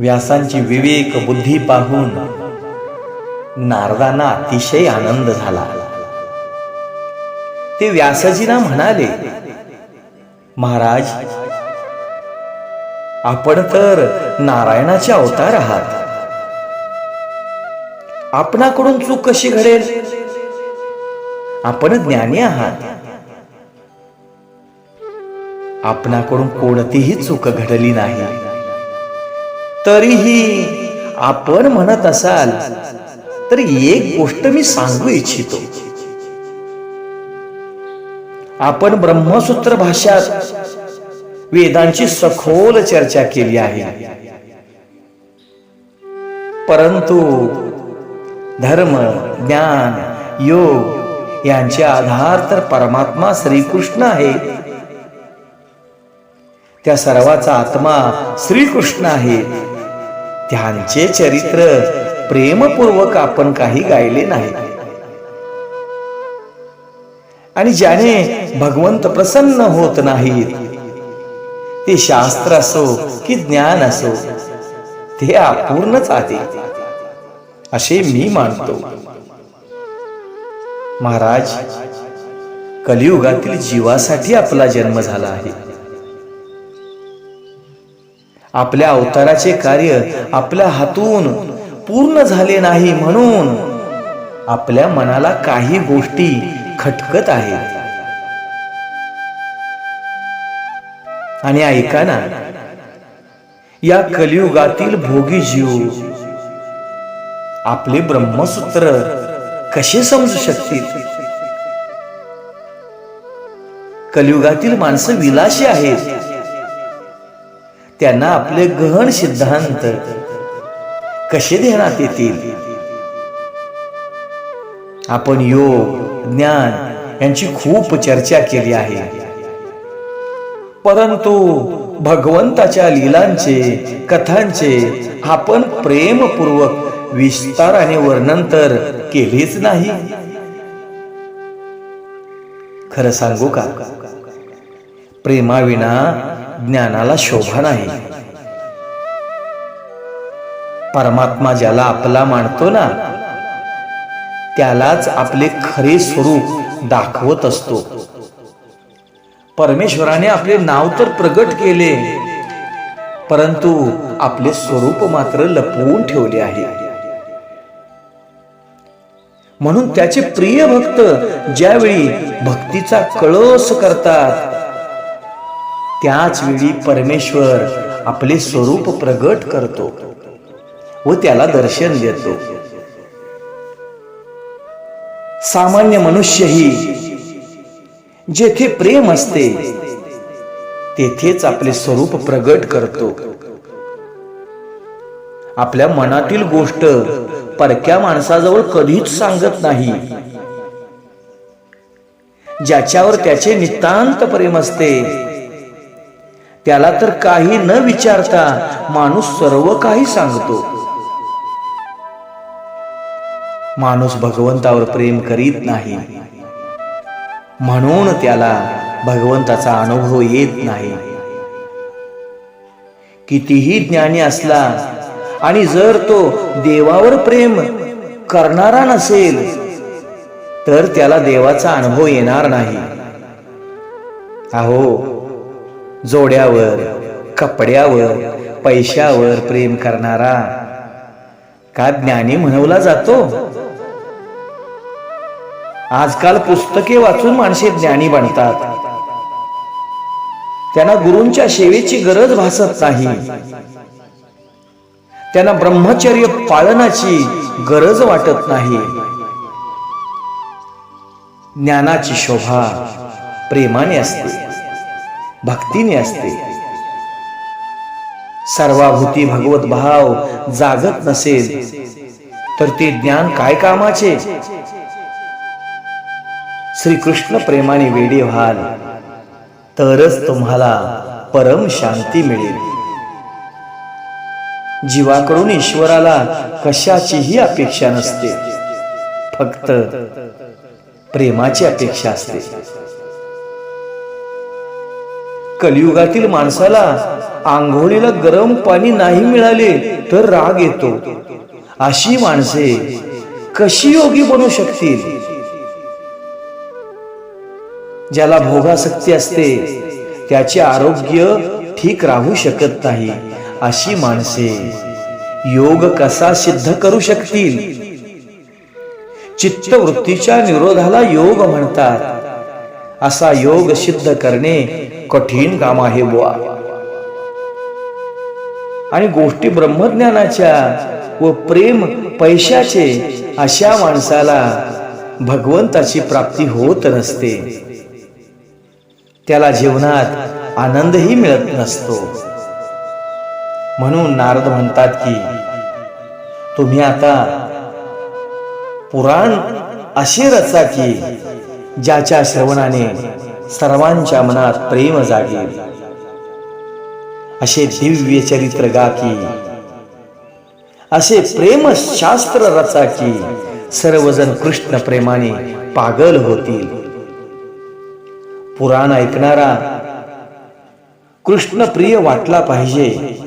व्यासांची विवेक बुद्धी पाहून नारदांना अतिशय आनंद झाला. ते व्यासजीना म्हणाले महाराज आपण तर नारायणाचे अवतार आहात. आपणाकडून चूक कशी घडेल? आपण ज्ञानी आहात. आपणाकडून कोणतीही चूक घडली नाही. तरीही आपण म्हणत असाल तर एक गोष्ट मी सांगू इच्छितो. आपण ब्रह्मसूत्र भाषात वेदांची सखोल चर्चा केली आहे. परंतु धर्म ज्ञान योग यांचे आधार तर परमात्मा श्रीकृष्ण आहे त्या सर्वाचा आत्मा श्रीकृष्ण आहे. त्यांचे चरित्र प्रेमपूर्वक आपण काही गायले नाही. आणि ज्याने भगवंत प्रसन्न होत नाहीत ते शास्त्र असो की ज्ञान असो ते अपूर्णच आहे असे मी मानतो. महाराज कलियुगातील जीवासाठी आपला जन्म झाला आहे. आपल्या अवताराचे कार्य आपल्या हातून पूर्ण झाले नाही म्हणून आपल्या मनाला काही गोष्टी खटकत आहेत. आणि ऐका ना या कलियुगातील भोगी जीव आपले ब्रह्मसूत्र कसे समजू शकतील? कलियुगातील माणसं विलाशी आहेत. त्यांना आपले गहन सिद्धांत कसे ध्यानात येतील आपण योग ज्ञान यांची खूप चर्चा केली आहे. परंतु भगवंताच्या लीलांचे कथांचे आपण प्रेमपूर्वक विस्ताराने वर्णन तर केलेच नाही. खरं सांगू का? प्रेमाविना ज्ञानाला शोभा नाही. परमात्मा ज्याला आपला मानतो ना त्यालाच आपले खरे स्वरूप दाखवत असतो. परमेश्वराने आपले नाव तर प्रगट केले परंतु आपले स्वरूप मात्र लपवून ठेवले आहे. म्हणून त्याचे प्रिय भक्त ज्यावेळी भक्तीचा कळस करतात त्याच वेळी परमेश्वर आपले स्वरूप प्रगट करतो व त्याला दर्शन देतो. सामान्य मनुष्यही जेथे प्रेम असते तेथेच आपले स्वरूप प्रगट करतो. आपल्या मनातील गोष्ट परक्या माणसाजवळ कधीच सांगत नाही. ज्याच्यावर त्याचे नितांत प्रेम असते त्याला तर काही न विचारता माणूस सर्व काही सांगतो. माणूस भगवंतावर प्रेम करीत नाही. म्हणून त्याला भगवंताचा अनुभव येत नाही. कितीही ज्ञानी असला आणि जर तो देवावर प्रेम करणारा नसेल तर त्याला देवाचा अनुभव येणार नाही. अहो जोड्यावर कपड्यावर पैशावर प्रेम करणारा. का ज्ञानी म्हणवला जातो? आजकाल पुस्तके वाचून माणसे ज्ञानी बनतात. त्यांना गुरूंच्या सेवेची गरज भासत नाही. त्यांना ब्रह्मचर्य पाळनाची गरज वाटत नाही. ज्ञानाची शोभा प्रेमाने असते. भक्तीने असते. सर्वाभूती भगवत भाव जागत नसेल तर ते ज्ञान काय कामाचे? श्रीकृष्ण प्रेमाने वेडे व्हाल तरच तुम्हाला परम शांती मिळेल. जीवाकडून ईश्वराला कशाचीही अपेक्षा नसते फक्त प्रेमाची अपेक्षा असते. कलियुगातील माणसाला आंघोळीला गरम पाणी नाही मिळाले तर राग येतो. अशी माणसे कशी योगी बनू शकतील? ज्याला भोगासक्ती असते त्याचे आरोग्य ठीक राहू शकत नाही. अशी माणसे योग कसा सिद्ध करू शकतील? चित्तवृत्तीच्या निरोधाला योग म्हणतात. असा योग सिद्ध करणे कठीण काम आहे बुवा. आणि गोष्टी ब्रह्मज्ञानाच्या व प्रेम पैशाचे अशा माणसाला भगवंताची प्राप्ती होत नसते. त्याला जीवनात आनंदही मिळत नसतो. म्हणून नारद म्हणतात की तुम्ही आता पुराण असे रचा की ज्याच्या श्रवणाने सर्वांच्या मनात प्रेम जागेल असे दिव्य चरित्र गाकी. असे प्रेम शास्त्र रचा की सर्वजण कृष्ण प्रेमाने पागल होतील. पुराण ऐकणारा कृष्ण प्रिय वाटला पाहिजे.